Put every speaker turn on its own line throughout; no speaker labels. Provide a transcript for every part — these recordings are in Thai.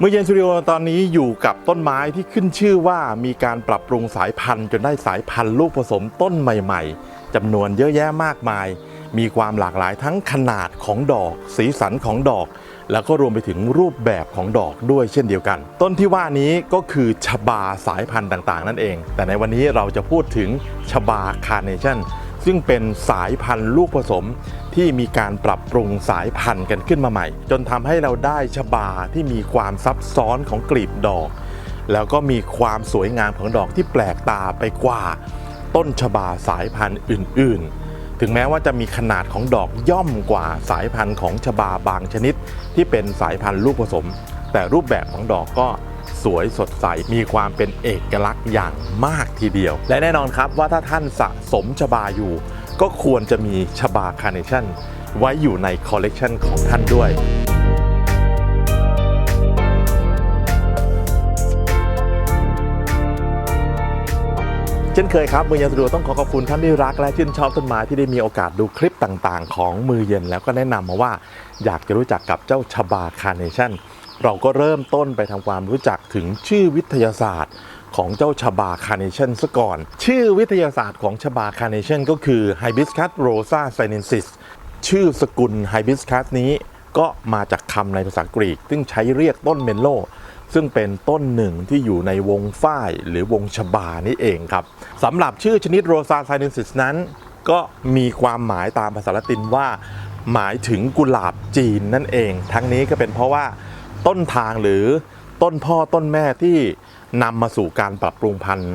เมื่อเย็นสตูดิโอตอนนี้อยู่กับต้นไม้ที่ขึ้นชื่อว่ามีการปรับปรุงสายพันธุ์ จนได้สายพันธุ์ลูกผสมต้นใหม่ๆจำนวนเยอะแยะมากมาย มีความหลากหลายทั้งขนาดของดอก สีสันของดอก แล้วก็รวมไปถึงรูปแบบของดอกด้วยเช่นเดียวกัน ต้นที่ว่านี้ก็คือชบาสายพันธุ์ต่างๆ นั่นเอง แต่ในวันนี้เราจะพูดถึงชบาคาร์เนชั่น ซึ่งเป็นสายพันธุ์ลูกผสมที่มีการปรับปรุงสายพันธุ์กันขึ้นมาใหม่ จนทำให้เราได้ชบาที่มีความซับซ้อนของกลีบดอก แล้วก็มีความสวยงามของดอกที่แปลกตาไปกว่า ต้นชบาสายพันธุ์อื่น ๆ ถึงแม้ว่าจะมีขนาดของดอกย่อมกว่าสายพันธุ์ของชบาบางชนิด ที่เป็นสายพันธุ์ลูกผสม แต่รูปแบบของดอกก็ สวยสดใส มีความเป็นเอกลักษณ์อย่างมากทีเดียว และแน่นอนครับว่าถ้าท่านสะสมชบาอยู่ ก็ควรจะมีชบาคาร์เนชั่นไว้อยู่ในคอลเลกชันของท่านด้วยเช่นเคยครับ มือเย็นสะดวกต้องขอขอบคุณท่านที่รักและชื่นชอบต้นไม้ที่ได้มีโอกาสดูคลิปต่างๆ ของมือเย็นแล้วก็แนะนำมาว่าอยากจะรู้จักกับเจ้าชบาคาร์เนชั่น เราก็เริ่มต้นไปทำความรู้จักถึงชื่อวิทยาศาสตร์ของเจ้าชบาคาร์เนชันซะก่อน ชื่อวิทยาศาสตร์ของชบาคาร์เนชันก็คือ Hibiscus rosa sinensis ชื่อสกุล Hibiscus นี้ก็มาจากคำในภาษากรีก ซึ่งใช้เรียกต้นเมนโล ซึ่งเป็นต้นหนึ่งที่อยู่ในวงฝ้ายหรือวงชบานี่เองครับสำหรับชื่อชนิดโรซาไซเนนซิสนั้น ก็มีความหมายตามภาษาละตินว่า หมายถึงกุหลาบจีนนั่นเอง ทั้งนี้ก็เป็นเพราะว่า ต้นทางหรือต้นพ่อต้นแม่ที่นำมาสู่การปรับปรุงพันธุ์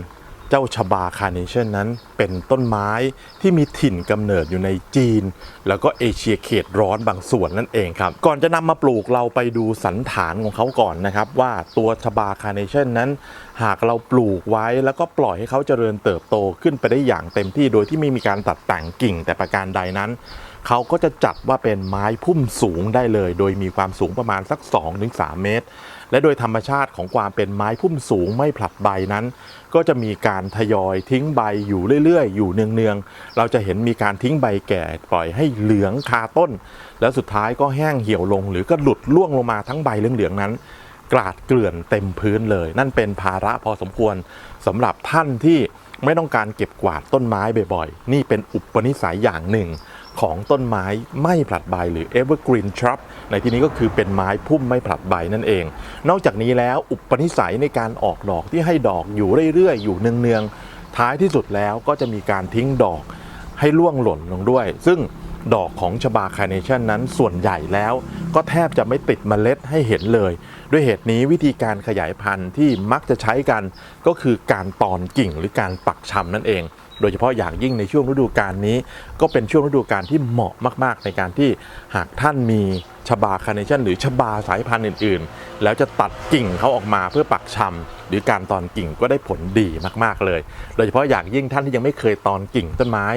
เจ้าชบาคาร์เนชั่นนั้น เป็นต้นไม้ที่มีถิ่นกำเนิดอยู่ในจีน แล้วก็เอเชียเขตร้อนบางส่วนนั่นเองครับ ก่อนจะนำมาปลูกเราไปดูสันฐานของเขาก่อนนะครับ ว่าตัวชบาคาร์เนชั่นนั้น หากเราปลูกไว้แล้วก็ปล่อยให้เขาเจริญเติบโตขึ้นไปได้อย่างเต็มที่โดยที่ไม่มีการตัดแต่งกิ่งแต่ประการใดนั้น เขาก็จะจัดว่าเป็นไม้พุ่มสูงได้เลย โดยมีความสูงประมาณสัก 2-3 เมตร และโดยธรรมชาติของความเป็นไม้พุ่มสูงไม่ผลัดใบนั้น ก็จะมีการทยอยทิ้งใบอยู่เรื่อยๆ อยู่เนืองๆ เราจะเห็นมีการทิ้งใบแก่ปล่อยให้เหลืองคาต้น แล้วสุดท้ายก็แห้งเหี่ยวลง หรือก็หลุดล่วงลงมาทั้งใบเหลืองๆนั้นกราดเกลื่อนเต็มพื้นเลย นั่นเป็นภาระพอสมควรสำหรับท่านที่ไม่ต้องการเก็บกวาดต้นไม้บ่อยๆ นี่เป็นอุปนิสัยอย่างหนึ่ง ของต้นไม้ไม่ผลัดใบหรือ evergreen shrub ในที่นี้ก็คือเป็นไม้พุ่มไม่ผลัดใบนั่นเอง นอกจากนี้แล้วอุปนิสัยในการออกดอกที่ให้ดอกอยู่เรื่อยๆ อยู่เนืองๆ ท้ายที่สุดแล้วก็จะมีการทิ้งดอกให้ล่วงหล่นลงด้วย ซึ่งดอกของชบาคาเนชั่นนั้นส่วนใหญ่แล้วก็แทบจะไม่ติดเมล็ดให้เห็นเลย ด้วยเหตุนี้วิธีการขยายพันธุ์ที่มักจะใช้กันก็คือการตอนกิ่งหรือการปักชำนั่นเอง โดยเฉพาะอย่างยิ่งในช่วงฤดูกาลนี้ ก็เป็นช่วงฤดูกาลที่เหมาะมากๆ ในการที่หากท่านมีชบาคาร์เนชั่นหรือชบาสายพันธุ์อื่นๆ แล้วจะตัดกิ่งเขาออกมาเพื่อปักชำหรือการตอนกิ่งก็ได้ผลดีมากๆเลย โดยเฉพาะอย่างยิ่งท่านที่ยังไม่เคยตอนกิ่งต้นไม้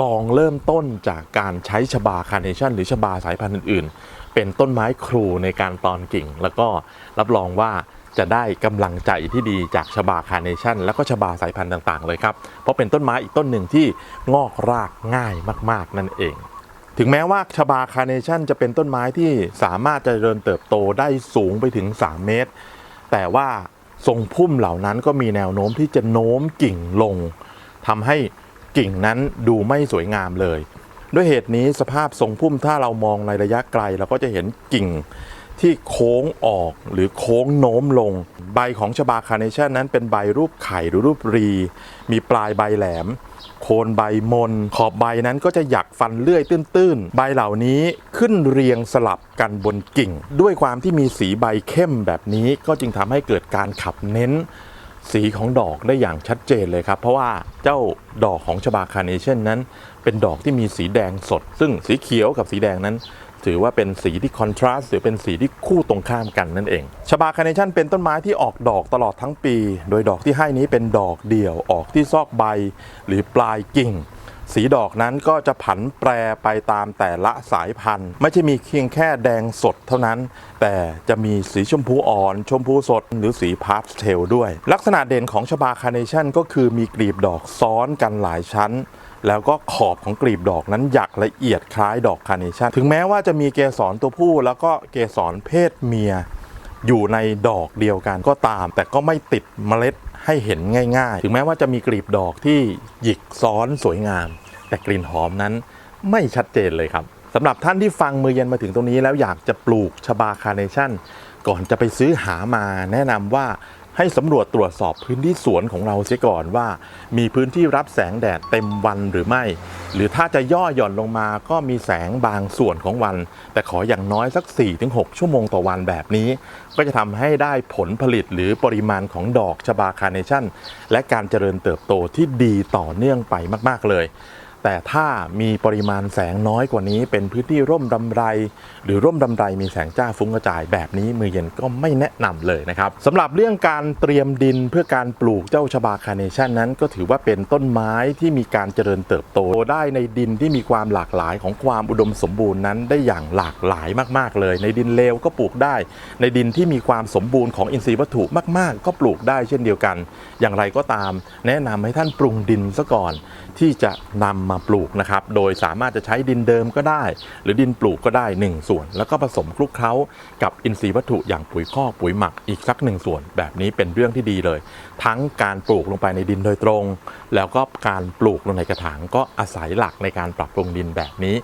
ลองเริ่มต้นจากการใช้ชบาคาร์เนชั่นหรือชบาสายพันธุ์อื่นๆ เป็นต้นไม้ครูในการตอนกิ่ง แล้วก็รับรองว่าจะได้กำลังใจที่ดีจากชบาคาร์เนชั่น แล้วก็ชบาสายพันธุ์ต่างๆ เลยครับ เพราะเป็นต้นไม้อีกต้นหนึ่งที่งอกรากง่ายมาก ๆ นั่นเอง ถึงแม้ว่าชบาคาร์เนชั่นจะเป็นต้นไม้ที่สามารถจะเจริญเติบโตได้สูงไปถึง 3 เมตร แต่ว่าทรงพุ่มเหล่านั้นก็มีแนวโน้มที่จะโน้มกิ่งลงทำให้กิ่งนั้นดูไม่สวยงามเลย ด้วยเหตุนี้สภาพทรงพุ่มถ้าเรามองในระยะไกลเราก็จะเห็นกิ่ง ที่โค้งออกหรือโค้งโน้มลง ใบของชบาคาเนชั่นนั้นเป็นใบรูปไข่หรือรูปรี มีปลายใบแหลม โคนใบมน ขอบใบนั้นก็จะหยักฟันเลื่อยตื้นๆ ใบเหล่านี้ขึ้นเรียงสลับกันบนกิ่ง ด้วยความที่มีสีใบเข้มแบบนี้ก็จึงทำให้เกิดการขับเน้นสีของดอกได้อย่างชัดเจนเลยครับ เพราะว่าเจ้าดอกของชบาคาเนชั่นนั้น เป็นดอกที่มีสีแดงสด ซึ่งสีเขียวกับสีแดงนั้น ถือว่าเป็นสีที่คอนทราสต์หรือเป็นสีที่คู่ตรงข้ามกันนั่นเองชบาคาร์เนชั่นเป็นต้นไม้ที่ออกดอกตลอดทั้งปี โดยดอกที่ให้นี้เป็นดอกเดี่ยวออกที่ซอกใบ หรือปลายกิ่ง สีดอกนั้นก็จะผันแปรไปตามแต่ละสายพันธุ์ ไม่ใช่มีเพียงแค่แดงสดเท่านั้น แต่จะมีสีชมพูอ่อน ชมพูสด หรือสีพาสเทลด้วย ลักษณะเด่นของชบาคาร์เนชั่นก็คือมีกลีบดอกซ้อนกันหลายชั้น แล้วก็ขอบของกลีบดอกนั้นหยักละเอียดคล้ายดอกคาร์เนชั่นถึงแม้ว่าจะมีเกสรตัวผู้แล้วก็เกสรเพศเมีย อยู่ในดอกเดียวกันก็ตาม แต่ก็ไม่ติดเมล็ดให้เห็นง่าย ๆ ถึงแม้ว่าจะมีกลีบดอกที่หยิกซ้อนสวยงาม แต่กลิ่นหอมนั้นไม่ชัดเจนเลยครับสำหรับท่านที่ฟังมือเย็นมาถึงตรงนี้แล้วอยากจะปลูกชบาคาร์เนชั่นก่อนจะไปซื้อหามาแนะนำว่า ให้สำรวจตรวจสอบพื้นที่สวนของเราเสียก่อนว่า มีพื้นที่รับแสงแดดเต็มวันหรือไม่ หรือถ้าจะย่อหย่อนลงมาก็มีแสงบางส่วนของวัน แต่ขออย่างน้อยสัก 4-6 ชั่วโมงต่อวันแบบนี้ ก็จะทำให้ได้ผลผลิตหรือปริมาณของดอกชบาคาเนชั่น และการเจริญเติบโตที่ดีต่อเนื่องไปมาก ๆ เลย แต่ถ้ามีปริมาณแสงน้อยกว่านี้เป็นพื้นที่ร่มรำไร หรือร่มรำไรมีแสงจ้าฟุ้งกระจายแบบนี้มือเย็นก็ไม่แนะนำเลยนะครับสำหรับเรื่องการเตรียมดินเพื่อการปลูกเจ้าชบาคาร์เนชั่นนั้นก็ถือว่าเป็นต้นไม้ที่มีการเจริญเติบโตได้ในดินที่มีความหลากหลายของความอุดมสมบูรณ์นั้นได้อย่างหลากหลายมากๆเลย ในดินเลวก็ปลูกได้ ในดินที่มีความสมบูรณ์ของอินทรีย์วัตถุมาก ๆ ก็ปลูกได้เช่นเดียวกัน อย่างไรก็ตาม แนะนำให้ท่านปรุงดินซะก่อนที่จะนำมาปลูกนะครับ โดยสามารถจะใช้ดินเดิมก็ได้ หรือดินปลูกก็ได้ 1 ส่วน แล้วก็ผสมคลุกเคล้ากับอินทรีย์วัตถุอย่างปุ๋ยคอกปุ๋ยหมักอีกสักหนึ่งส่วน แบบนี้เป็นเรื่องที่ดีเลย ทั้งการปลูกลงไปในดินโดยตรง แล้วก็การปลูกลงในกระถางก็อาศัยหลักในการปรับปรุงดินแบบนี้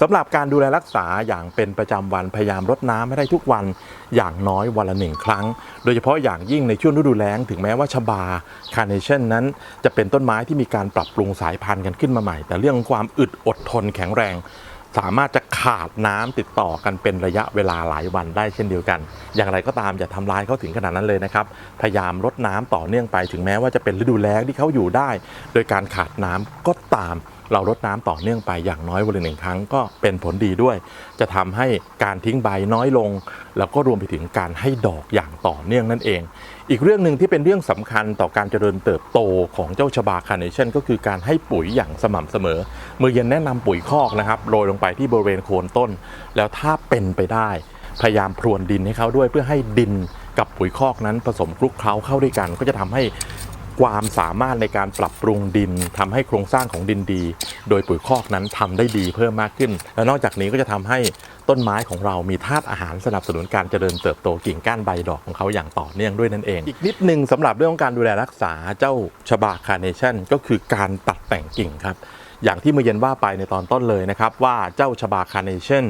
สำหรับการดูแลรักษาอย่างเป็นประจำวันพยายามรดน้ำให้ได้ทุกวันอย่างน้อยวันละหนึ่งครั้ง โดยเฉพาะอย่างยิ่งในช่วงฤดูแล้งถึงแม้ว่าชบาคาร์เนชั่นนั้น จะเป็นต้นไม้ที่มีการปรับปรุงสายพันธุ์กันขึ้นมาใหม่ แต่เรื่องความอึดอดทนแข็งแรงสามารถจะขาดน้ำติดต่อกันเป็นระยะเวลาหลายวันได้เช่นเดียวกัน อย่างไรก็ตามอย่าทำลายเขาถึงขนาดนั้นเลยนะครับ พยายามรดน้ำต่อเนื่องไป ถึงแม้ว่าจะเป็นฤดูแล้งที่เขาอยู่ได้ โดยการขาดน้ำก็ตาม เรารดน้ำต่อเนื่องไปอย่างน้อยวันละหนึ่งครั้งก็เป็นผลดีด้วย จะทำให้การทิ้งใบน้อยลง แล้วก็รวมไปถึงการให้ดอกอย่างต่อเนื่องนั่นเอง อีกเรื่องหนึ่งที่เป็นเรื่องสำคัญต่อการเจริญเติบโตของเจ้าชบาคาร์เนชั่นก็คือการให้ปุ๋ยอย่างสม่ำเสมอ มือเย็นแนะนำปุ๋ยคอกนะครับโรยลงไปที่บริเวณโคนต้น แล้วถ้าเป็นไปได้พยายามพรวนดินให้เขาด้วยเพื่อให้ดินกับปุ๋ยคอกนั้นผสมคลุกเคล้าเข้าด้วยกัน ก็จะทำให้ ความสามารถในการปรับปรุงดินทำให้โครงสร้างของดินดี โดยปุ๋ยคอกนั้นทำได้ดีเพิ่มมากขึ้น และนอกจากนี้ก็จะทำให้ต้นไม้ของเรามีธาตุอาหารสนับสนุนการเจริญเติบโตกิ่งก้านใบดอกของเขาอย่างต่อเนื่องด้วยนั่นเอง อีกนิดนึงสำหรับเรื่องของการดูแลรักษาเจ้าชบาคาร์เนชั่นก็คือการตัดแต่งกิ่งครับอย่างที่เมื่อเย็นว่าไปในตอนต้นเลยนะครับ ว่าเจ้าชบาคาร์เนชั่น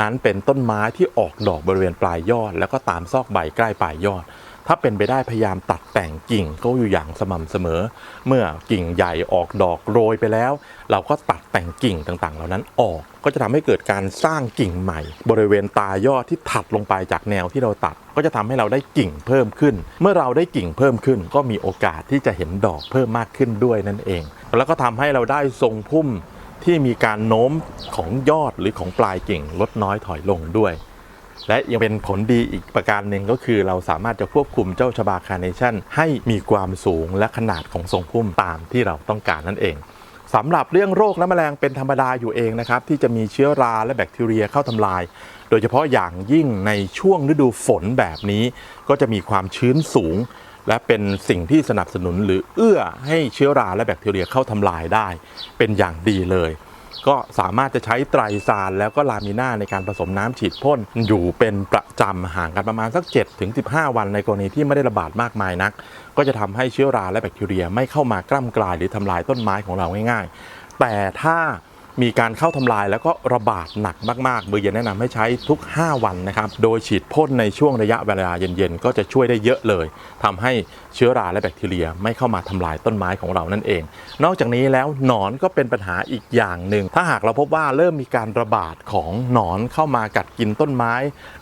นั้นเป็นต้นไม้ที่ออกดอกบริเวณปลายยอด แล้วก็ตามซอกใบใกล้ปลายยอด ถ้าเป็นไปได้พยายามตัดแต่งกิ่งก็อยู่อย่างสม่ำเสมอ เมื่อกิ่งใหญ่ออกดอกโรยไปแล้ว เราก็ตัดแต่งกิ่งต่างๆ เหล่านั้นออก ก็จะทำให้เกิดการสร้างกิ่งใหม่ บริเวณตายอดที่ถัดลงไปจากแนวที่เราตัด ก็จะทำให้เราได้กิ่งเพิ่มขึ้น เมื่อเราได้กิ่งเพิ่มขึ้น ก็มีโอกาสที่จะเห็นดอกเพิ่มมากขึ้นด้วยนั่นเอง แล้วก็ทำให้เราได้ทรงพุ่มที่มีการโน้มของยอดหรือของปลายกิ่งลดน้อยถอยลงด้วย และยังเป็นผลดีอีกประการหนึ่งก็คือเราสามารถจะควบคุมเจ้าชบาคาร์เนชั่นให้มีความสูงและขนาดของทรงพุ่มตามที่เราต้องการนั่นเองสำหรับเรื่องโรคและแมลงเป็นธรรมดาอยู่เองนะครับที่จะมีเชื้อราและแบคทีเรียเข้าทำลาย โดยเฉพาะอย่างยิ่งในช่วงฤดูฝนแบบนี้ ก็จะมีความชื้นสูง และเป็นสิ่งที่สนับสนุนหรือเอื้อให้เชื้อราและแบคทีเรียเข้าทำลายได้ เป็นอย่างดีเลย ก็สามารถจะใช้ไตรซานแล้วก็ลามิน่าในการผสมน้ำฉีดพ่นอยู่เป็นประจำห่างกันประมาณสัก7ถึง15 วันในกรณีที่ไม่ได้ระบาดมากมายนัก ก็จะทำให้เชื้อราและแบคทีเรียไม่เข้ามากล้ำกลายหรือทำลายต้นไม้ของเราง่าย ๆ แต่ถ้า มีการเข้าทำลายแล้วก็ระบาดหนักมากๆเบอร์เย็นแนะนำให้ใช้ทุก 5 วันนะครับ โดยฉีดพ่นในช่วงระยะเวลาเย็นๆ ก็จะช่วยได้เยอะเลยทำให้เชื้อราและแบคทีเรียไม่เข้ามาทำลายต้นไม้ของเรานั่นเอง นอกจากนี้แล้วหนอนก็เป็นปัญหาอีกอย่างหนึ่ง ถ้าหากเราพบว่าเริ่มมีการระบาดของหนอนเข้ามากัดกินต้นไม้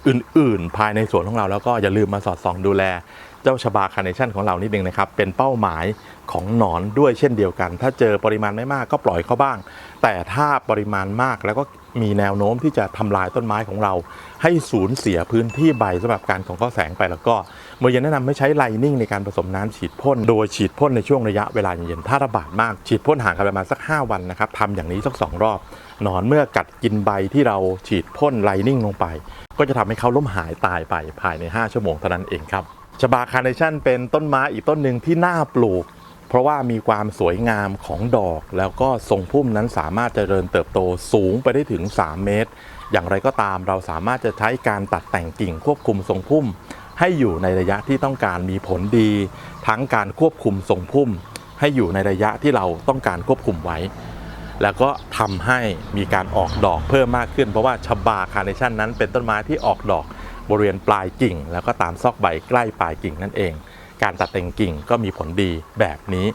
อื่น ๆ ภายในสวนของเราแล้วก็อย่าลืมมาสอดส่องดูแลเจ้าชบาคาร์เนชั่นของเรานิดนึงนะครับ เป็นเป้าหมายของหนอนด้วยเช่นเดียวกัน ถ้าเจอปริมาณไม่มากก็ปล่อยเขาบ้าง แต่ถ้าปริมาณมากแล้วก็มีแนวโน้มที่จะทำลายต้นไม้ของเรา ให้สูญเสียพื้นที่ใบสำหรับการของข้อแสงไปแล้วก็เมื่อเย็นแนะนำให้ใช้ไลนิ่งในการผสมน้ำฉีดพ่นโดยฉีดพ่นในช่วงระยะเวลาเย็นๆถ้าระบาดมากฉีดพ่นห่างกันประมาณสัก 5 วันนะครับทำอย่างนี้สักสองรอบหนอนเมื่อกัดกินใบที่เราฉีดพ่นไลนิ่งลงไป ก็จะทำให้เขาล้มหายตายไปภายใน 5 ชั่วโมงเท่านั้นเองครับชบาคาร์เนชั่นเป็นต้นไม้อีกต้นหนึ่งที่น่าปลูก เพราะว่ามีความสวยงามของดอก แล้วก็ทรงพุ่มนั้นสามารถเจริญเติบโตสูงไปได้ถึง 3 เมตร อย่างไรก็ตามเราสามารถจะใช้การตัดแต่งกิ่งควบคุมทรงพุ่ม ให้อยู่ในระยะที่ต้องการมีผลดี ทั้งการควบคุมทรงพุ่ม ให้อยู่ในระยะที่เราต้องการควบคุมไว้ แล้วก็ทำให้มีการออกดอกเพิ่มมากขึ้น เพราะว่าชบาคาร์เนชั่นนั้นเป็นต้นไม้ที่ออกดอกบริเวณปลายกิ่ง แล้วก็ตามซอกใบใกล้ปลายกิ่งนั่นเอง การตัดแต่งกิ่งก็มีผลดีแบบนี้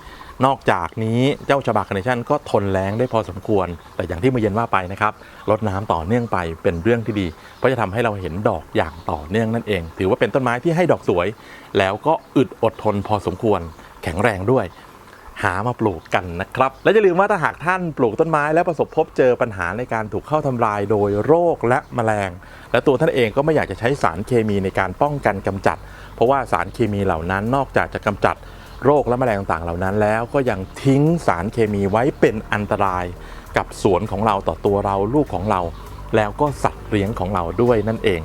นอกจากนี้เจ้าฉบาคาร์เนชั่นก็ทนแรงได้พอสมควร แต่อย่างที่เมื่อเย็นว่าไปนะครับลดน้ำต่อเนื่องไปเป็นเรื่องที่ดี เพราะจะทำให้เราเห็นดอกอย่างต่อเนื่องนั่นเอง ถือว่าเป็นต้นไม้ที่ให้ดอกสวย แล้วก็อึดอดทนพอสมควรแข็งแรงด้วย หามาปลูกกันนะครับ และอย่าลืมว่าถ้าหากท่านปลูกต้นไม้และประสบพบเจอปัญหาในการถูกเข้าทำลายโดยโรคและแมลง และตัวท่านเองก็ไม่อยากจะใช้สารเคมีในการป้องกันกำจัด เพราะว่าสารเคมีเหล่านั้นนอกจากจะกำจัดโรคและแมลงต่างๆเหล่านั้นแล้วก็ยังทิ้งสารเคมีไว้เป็นอันตราย กับสวนของเราต่อตัวเราลูกของเรา แล้วก็สัตว์เลี้ยงของเราด้วยนั่นเอง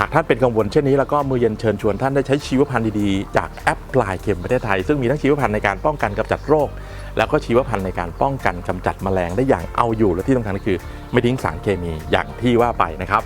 หากท่านเป็นกังวลเช่นนี้แล้วก็มือเย็นเชิญชวนท่านได้ใช้ชีวพันธุ์ดีๆ จากแอปพลายเข็มประเทศไทย ซึ่งมีทั้งชีวพันธุ์ในการป้องกันกำจัดโรค แล้วก็ชีวพันธุ์ในการป้องกันกำจัดแมลงได้อย่างเอาอยู่ และที่สำคัญก็คือไม่ทิ้งสารเคมีอย่างที่ว่าไปนะครับ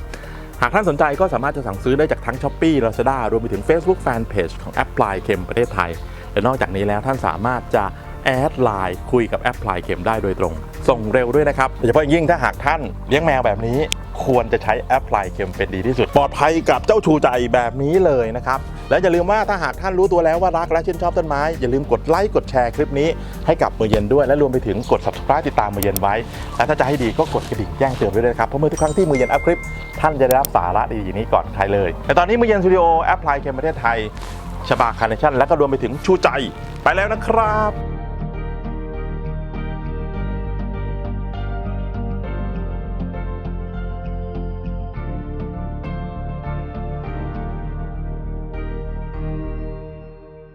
หากท่านสนใจก็สามารถจะสั่งซื้อได้จากทั้ง s h อ p e e Lazada รวมไปถึง Facebook Fanpage ของแอปพลายเข็มประเทศไทย และนอกจากนี้แล้วท่านสามารถจะแอดไลน์คุยกับแอปพลายเข็มได้โดยตรง ส่งเร็วด้วยนะครับโดยเฉพาะอย่างยิ่งถ้าหากท่านเลี้ยงแมวแบบนี้ ควรจะใช้แอปพลายเข็มเป็นดีที่สุด ปลอดภัยกับเจ้าชูใจแบบนี้เลยนะครับ และอย่าลืมว่าถ้าหากท่านรู้ตัวแล้วว่ารักและชื่นชอบต้นไม้ อย่าลืมกดไลค์กดแชร์คลิปนี้ให้กับมือเย็นด้วยและรวมไปถึงกด subscribe ติดตามมือเย็นไว้ และถ้าจะให้ดีก็กดกระดิ่งแจ้งเตือนไว้ด้วยครับเพราะเมื่อทุกครั้งที่มือเย็นอัพคลิป ท่านจะได้รับสาระดีๆอย่างนี้ก่อนใครเลยแต่ตอนนี้มือเย็นสตูดิโอแอปพลายเกมประเทศไทยชบาคาร์เนชั่นและก็รวมไปถึงชูใจไปแล้วนะครับ